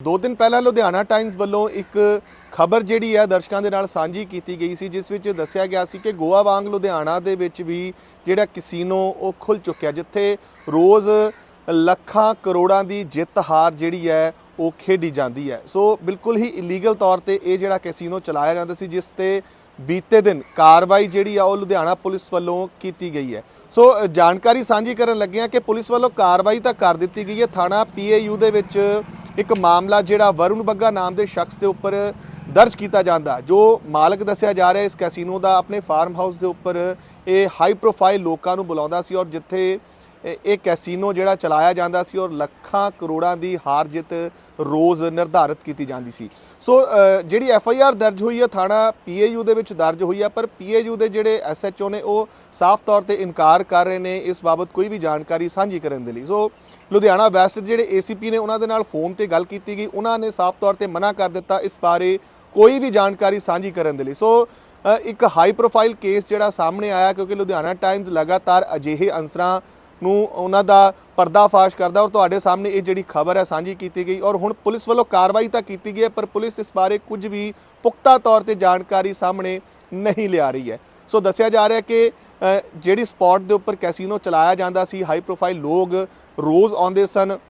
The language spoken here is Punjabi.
ਦੋ ਦਿਨ ਪਹਿਲਾਂ ਲੁਧਿਆਣਾ ਟਾਈਮਸ ਵੱਲੋਂ ਇੱਕ ਖਬਰ ਜਿਹੜੀ ਹੈ ਦਰਸ਼ਕਾਂ ਦੇ ਨਾਲ ਸਾਂਝੀ ਕੀਤੀ ਗਈ ਸੀ, ਜਿਸ ਵਿੱਚ ਦੱਸਿਆ ਗਿਆ ਸੀ ਕਿ ਗੋਆ ਵਾਂਗ ਲੁਧਿਆਣਾ ਦੇ ਵਿੱਚ ਵੀ ਜਿਹੜਾ ਕੈਸੀਨੋ ਉਹ ਖੁੱਲ ਚੁੱਕਿਆ, ਜਿੱਥੇ ਰੋਜ਼ ਲੱਖਾਂ ਕਰੋੜਾਂ ਦੀ ਜਿੱਤ ਹਾਰ ਜਿਹੜੀ ਹੈ ਉਹ ਖੇਡੀ ਜਾਂਦੀ ਹੈ। ਸੋ ਬਿਲਕੁਲ ਹੀ ਇਲੀਗਲ ਤੌਰ ਤੇ ਇਹ ਜਿਹੜਾ ਕੈਸੀਨੋ ਚਲਾਇਆ ਜਾਂਦਾ ਸੀ, ਜਿਸ ਤੇ ਬੀਤੇ ਦਿਨ ਕਾਰਵਾਈ ਜਿਹੜੀ ਆ ਉਹ ਲੁਧਿਆਣਾ ਪੁਲਿਸ ਵੱਲੋਂ ਕੀਤੀ ਗਈ ਹੈ। ਸੋ ਜਾਣਕਾਰੀ ਸਾਂਝੀ ਕਰਨ ਲੱਗੇ ਹਾਂ ਕਿ ਪੁਲਿਸ ਵੱਲੋਂ ਕਾਰਵਾਈ ਤਾਂ ਕਰ ਦਿੱਤੀ ਗਈ ਹੈ। ਥਾਣਾ ਪੀਏਯੂ ਦੇ ਵਿੱਚ ਇੱਕ ਮਾਮਲਾ ਜਿਹੜਾ ਵਰੁਣ ਬੱਗਾ ਨਾਮ ਦੇ ਸ਼ਖਸ ਦੇ ਉੱਪਰ ਦਰਜ ਕੀਤਾ ਜਾਂਦਾ ਜੋ ਮਾਲਕ ਦੱਸਿਆ ਜਾ ਰਿਹਾ ਇਸ ਕੈਸੀਨੋ ਦਾ ਆਪਣੇ ਫਾਰਮ ਹਾਊਸ ਦੇ ਉੱਪਰ ਇਹ ਹਾਈ ਪ੍ਰੋਫਾਈਲ ਲੋਕਾਂ ਨੂੰ ਬੁਲਾਉਂਦਾ ਸੀ ਔਰ ਜਿੱਥੇ ਇਹ ਕੈਸੀਨੋ ਜਿਹੜਾ ਚਲਾਇਆ ਜਾਂਦਾ ਸੀ ਔਰ ਲੱਖਾਂ ਕਰੋੜਾਂ ਦੀ ਹਾਰ ਜਿੱਤ ਰੋਜ਼ ਨਿਰਧਾਰਿਤ ਕੀਤੀ ਜਾਂਦੀ ਸੀ। ਸੋ ਜਿਹੜੀ ਐਫ ਆਈ ਆਰ ਦਰਜ ਹੋਈ ਹੈ ਥਾਣਾ ਪੀ ਏ ਯੂ ਦੇ ਵਿੱਚ ਦਰਜ ਹੋਈ ਹੈ ਪਰ ਪੀ ਏ ਯੂ ਦੇ ਜਿਹੜੇ ਐਸ ਐਚ ਓ ਨੇ, ਉਹ ਸਾਫ਼ ਤੌਰ ਤੇ ਇਨਕਾਰ ਕਰ ਰਹੇ ਨੇ ਇਸ ਬਾਬਤ ਕੋਈ ਵੀ ਜਾਣਕਾਰੀ ਸਾਂਝੀ ਕਰਨ ਦੇ ਲਈ। ਸੋ, ਲੁਧਿਆਣਾ ਵੈਸਟ ਦੇ ਜਿਹੜੇ ਪੀ ਨੇ, ਉਹਨਾਂ ਦੇ ਨਾਲ ਫੋਨ ਤੇ ਗੱਲ ਕੀਤੀ ਗਈ। ਉਹਨਾਂ ਨੇ ਸਾਫ਼ ਤੌਰ ਤੇ ਮਨਾ ਕਰ ਦਿੱਤਾ ਇਸ ਬਾਰੇ ਕੋਈ ਵੀ ਜਾਣਕਾਰੀ ਸਾਂਝੀ ਕਰਨ ਦੇ ਲਈ। ਸੋ ਇੱਕ ਹਾਈ ਪ੍ਰੋਫਾਈਲ ਕੇਸ ਜਿਹੜਾ ਸਾਹਮਣੇ ਆਇਆ, ਕਿਉਂਕਿ ਲੁਧਿਆਣਾ ਟਾਈਮਜ਼ ਲਗਾਤਾਰ ਅਜਿਹੇ ਅੰਸਰਾਂ ਨੂੰ ਉਹਨਾਂ ਦਾ ਪਰਦਾਫਾਸ਼ ਕਰਦਾ ਔਰ ਤੁਹਾਡੇ ਸਾਹਮਣੇ ਇਹ ਜਿਹੜੀ ਖਬਰ ਹੈ ਸਾਂਝੀ ਕੀਤੀ ਗਈ ਔਰ ਹੁਣ ਪੁਲਿਸ ਵੱਲੋਂ ਕਾਰਵਾਈ ਤਾਂ ਕੀਤੀ ਗਈ ਹੈ, ਪਰ ਪੁਲਿਸ ਇਸ ਬਾਰੇ ਕੁਝ ਵੀ ਪੁਖਤਾ ਤੌਰ ਤੇ ਜਾਣਕਾਰੀ ਸਾਹਮਣੇ ਨਹੀਂ ਲਿਆ ਰਹੀ ਹੈ। ਸੋ ਦੱਸਿਆ ਜਾ ਰਿਹਾ ਕਿ ਜਿਹੜੀ ਸਪੌਟ ਦੇ ਉੱਪਰ ਕੈਸੀਨੋ ਚਲਾਇਆ ਜਾਂਦਾ ਸੀ, ਹਾਈ ਪ੍ਰੋਫਾਈਲ ਲੋਕ ਰੋਜ਼ ਆਉਂਦੇ ਸਨ।